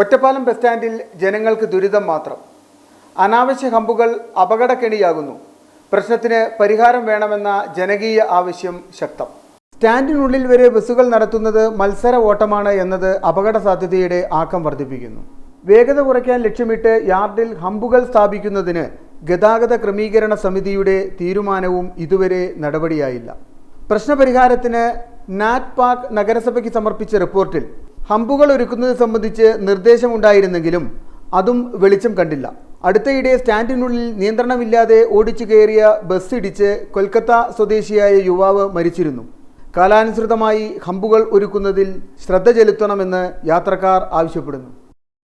Ottapalam bus സ്റ്റാൻഡിൽ ജനങ്ങൾക്ക് ദുരിതം മാത്രം. അനാവശ്യ ഹമ്പുകൾ അപകടക്കെണിയാകുന്നു. പ്രശ്നത്തിന് പരിഹാരം വേണമെന്ന ജനകീയ ആവശ്യം ശക്തം. സ്റ്റാൻഡിനുള്ളിൽ വരെ ബസ്സുകൾ നടത്തുന്നത് മത്സര ഓട്ടമാണ് എന്നത് അപകട സാധ്യതയുടെ ആക്കം വർദ്ധിപ്പിക്കുന്നു. വേഗത കുറയ്ക്കാൻ ലക്ഷ്യമിട്ട് യാർഡിൽ ഹമ്പുകൾ സ്ഥാപിക്കുന്നതിന് ഗതാഗത ക്രമീകരണ സമിതിയുടെ തീരുമാനവും ഇതുവരെ നടപടിയായില്ല. പ്രശ്നപരിഹാരത്തിന് നാറ്റ് പാക് നഗരസഭയ്ക്ക് സമർപ്പിച്ച റിപ്പോർട്ടിൽ ഹമ്പുകൾ ഒരുക്കുന്നത് സംബന്ധിച്ച് നിർദ്ദേശമുണ്ടായിരുന്നെങ്കിലും അതും വെളിച്ചം കണ്ടില്ല. അടുത്തയിടെ സ്റ്റാൻഡിനുള്ളിൽ നിയന്ത്രണമില്ലാതെ ഓടിച്ചു കയറിയ ബസ് ഇടിച്ച് കൊൽക്കത്ത സ്വദേശിയായ യുവാവ് മരിച്ചിരുന്നു. കാലാനുസൃതമായി ഹമ്പുകൾ ഒരുക്കുന്നതിൽ ശ്രദ്ധ ചെലുത്തണമെന്ന് യാത്രക്കാർ ആവശ്യപ്പെടുന്നു.